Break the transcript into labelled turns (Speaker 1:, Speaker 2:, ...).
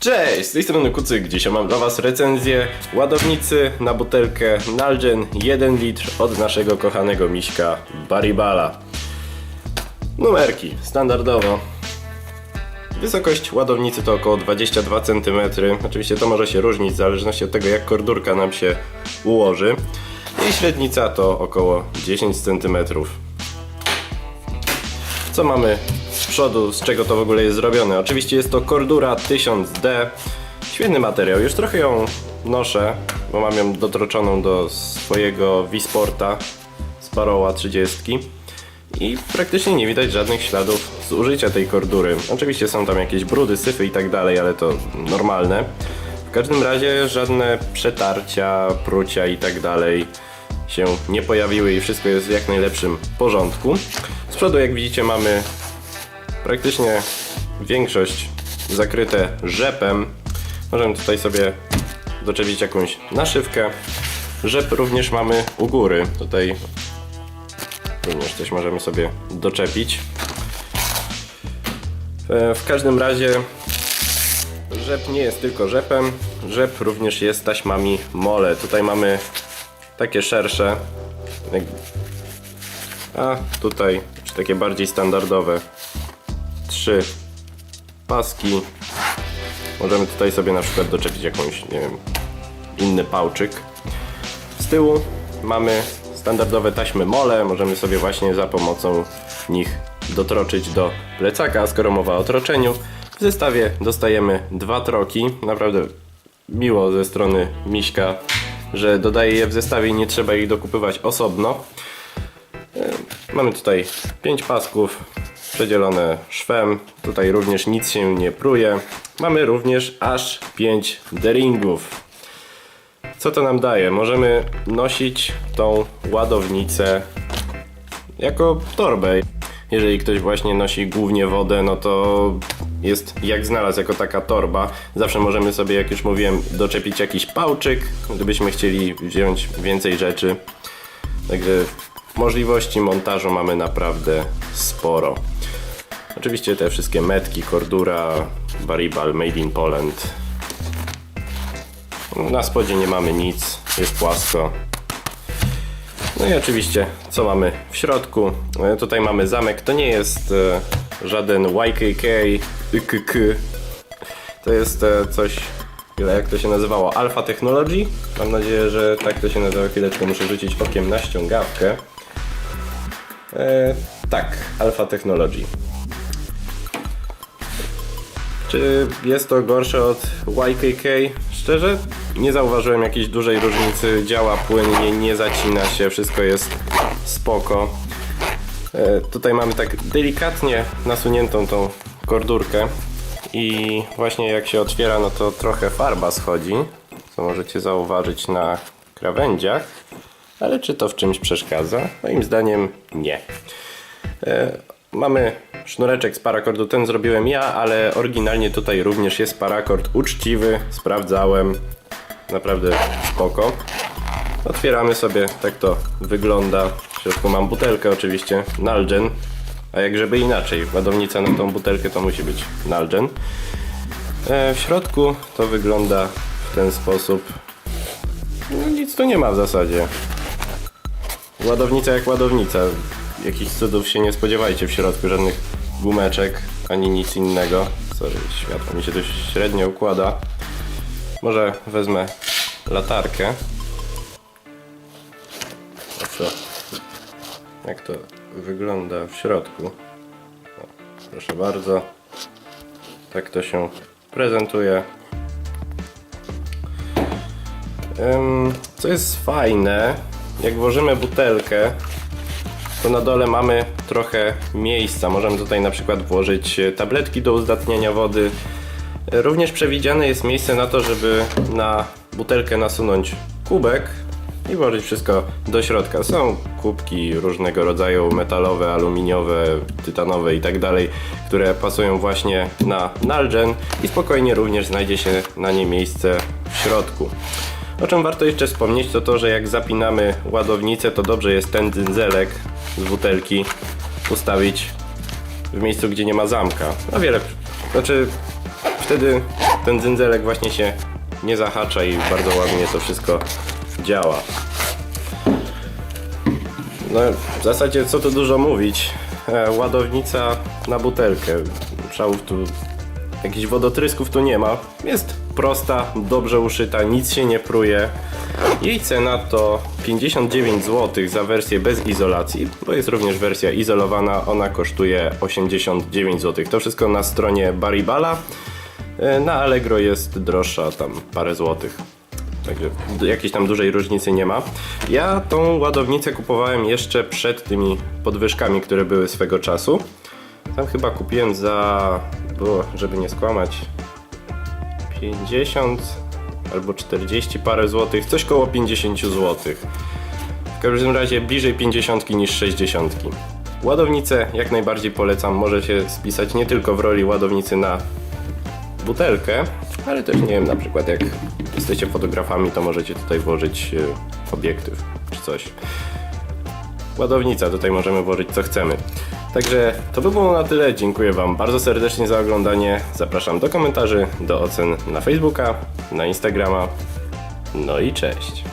Speaker 1: Cześć, z tej strony Kucyk. Dzisiaj mam dla Was recenzję ładownicy na butelkę Nalgen 1 litr od naszego kochanego miśka Baribala. Numerki, standardowo. Wysokość ładownicy to około 22 cm. Oczywiście to może się różnić w zależności od tego jak kordurka nam się ułoży. I średnica to około 10 cm. Co mamy z przodu, z czego to w ogóle jest zrobione? Oczywiście jest to Cordura 1000D. Świetny materiał, już trochę ją noszę, bo mam ją dotroczoną do swojego Wisporta z Paroła 30. I praktycznie nie widać żadnych śladów zużycia tej kordury. Oczywiście są tam jakieś brudy, syfy i tak dalej, ale to normalne. W każdym razie żadne przetarcia, prucia i tak dalej się nie pojawiły i wszystko jest w jak najlepszym porządku. Z przodu jak widzicie mamy praktycznie większość zakryte rzepem. Możemy tutaj sobie doczepić jakąś naszywkę. Rzep również mamy u góry. Tutaj również coś możemy sobie doczepić. E, W każdym razie rzep nie jest tylko rzepem. Rzep również jest taśmami mole. Tutaj mamy takie szersze. A tutaj takie bardziej standardowe. Trzy paski. Możemy tutaj sobie na przykład doczepić jakąś, nie wiem, inny pałczyk. Z tyłu mamy standardowe taśmy mole. Możemy sobie właśnie za pomocą nich dotroczyć do plecaka, skoro mowa o troczeniu. W zestawie dostajemy dwa troki. Naprawdę miło ze strony Miśka, że dodaje je w zestawie i nie trzeba ich dokupywać osobno. E, Mamy tutaj 5 pasków przedzielone szwem. Tutaj również nic się nie pruje. Mamy również aż 5 deringów. Co to nam daje? Możemy nosić tą ładownicę jako torbę. Jeżeli ktoś właśnie nosi głównie wodę, no to jest jak znalazł jako taka torba. Zawsze możemy sobie, jak już mówiłem, doczepić jakiś pałczyk, gdybyśmy chcieli wziąć więcej rzeczy. Także możliwości montażu mamy naprawdę sporo. Oczywiście te wszystkie metki, Cordura, Baribal, Made in Poland. Na spodzie nie mamy nic, jest płasko. No i oczywiście, co mamy w środku? E, Tutaj mamy zamek, to nie jest e, żaden YKK, YKK. To jest e, coś, jak to się nazywało, Alpha Technology. Mam nadzieję, że tak to się nazywa. Chwileczkę muszę rzucić okiem na ściągawkę. Tak, Alpha Technology. Czy jest to gorsze od YKK? Szczerze, nie zauważyłem jakiejś dużej różnicy. Działa płynnie, nie zacina się, wszystko jest spoko. E, tutaj mamy tak delikatnie nasuniętą tą kordurkę i właśnie jak się otwiera, no to trochę farba schodzi, co możecie zauważyć na krawędziach. Ale czy to w czymś przeszkadza? Moim zdaniem nie. E, Mamy sznureczek z parakordu, ten zrobiłem ja, ale oryginalnie tutaj również jest parakord uczciwy, sprawdzałem, naprawdę spoko. Otwieramy sobie, tak to wygląda. W środku mam butelkę oczywiście, Nalgen, a jak żeby inaczej, ładownica na tą butelkę to musi być Nalgen. E, W środku to wygląda w ten sposób. No nic tu nie ma w zasadzie. Ładownica jak ładownica. Jakichś cudów się nie spodziewajcie w środku, żadnych gumeczek, ani nic innego. Sorry, światło mi się dość średnio układa. Może wezmę latarkę. Oto, jak to wygląda w środku. O, proszę bardzo. Tak to się prezentuje. Co jest fajne, jak włożymy butelkę, to na dole mamy trochę miejsca. Możemy tutaj na przykład włożyć e, tabletki do uzdatniania wody. E, Również przewidziane jest miejsce na to, żeby na butelkę nasunąć kubek i włożyć wszystko do środka. Są kubki różnego rodzaju, metalowe, aluminiowe, tytanowe i tak dalej, które pasują właśnie na Nalgen i spokojnie również znajdzie się na nie miejsce w środku. O czym warto jeszcze wspomnieć, to to, że jak zapinamy ładownicę, to dobrze jest ten dzyndzelek z butelki ustawić w miejscu, gdzie nie ma zamka. O wiele, znaczy wtedy ten dzędzelek właśnie się nie zahacza i bardzo ładnie to wszystko działa. No, w zasadzie co tu dużo mówić. E, ładownica na butelkę. Szałów tu, jakichś wodotrysków tu nie ma. Jest prosta, dobrze uszyta, nic się nie pruje. Jej cena to 59 zł za wersję bez izolacji, bo jest również wersja izolowana, ona kosztuje 89 zł. To wszystko na stronie Baribala. E, Na Allegro jest droższa tam parę złotych. Także jakiejś tam dużej różnicy nie ma. Ja tą ładownicę kupowałem jeszcze przed tymi podwyżkami, które były swego czasu. Tam chyba kupiłem za, było, żeby nie skłamać, 50 albo 40 parę złotych, coś koło 50 złotych. W każdym razie bliżej 50 niż 60. Ładownicę jak najbardziej polecam, może się spisać nie tylko w roli ładownicy na butelkę, ale też nie wiem, na przykład jak jesteście fotografami, to możecie tutaj włożyć e, obiektyw czy coś. Ładownica, tutaj możemy włożyć co chcemy. Także to by było na tyle. Dziękuję Wam bardzo serdecznie za oglądanie. Zapraszam do komentarzy, do ocen na Facebooka, na Instagrama. No i cześć.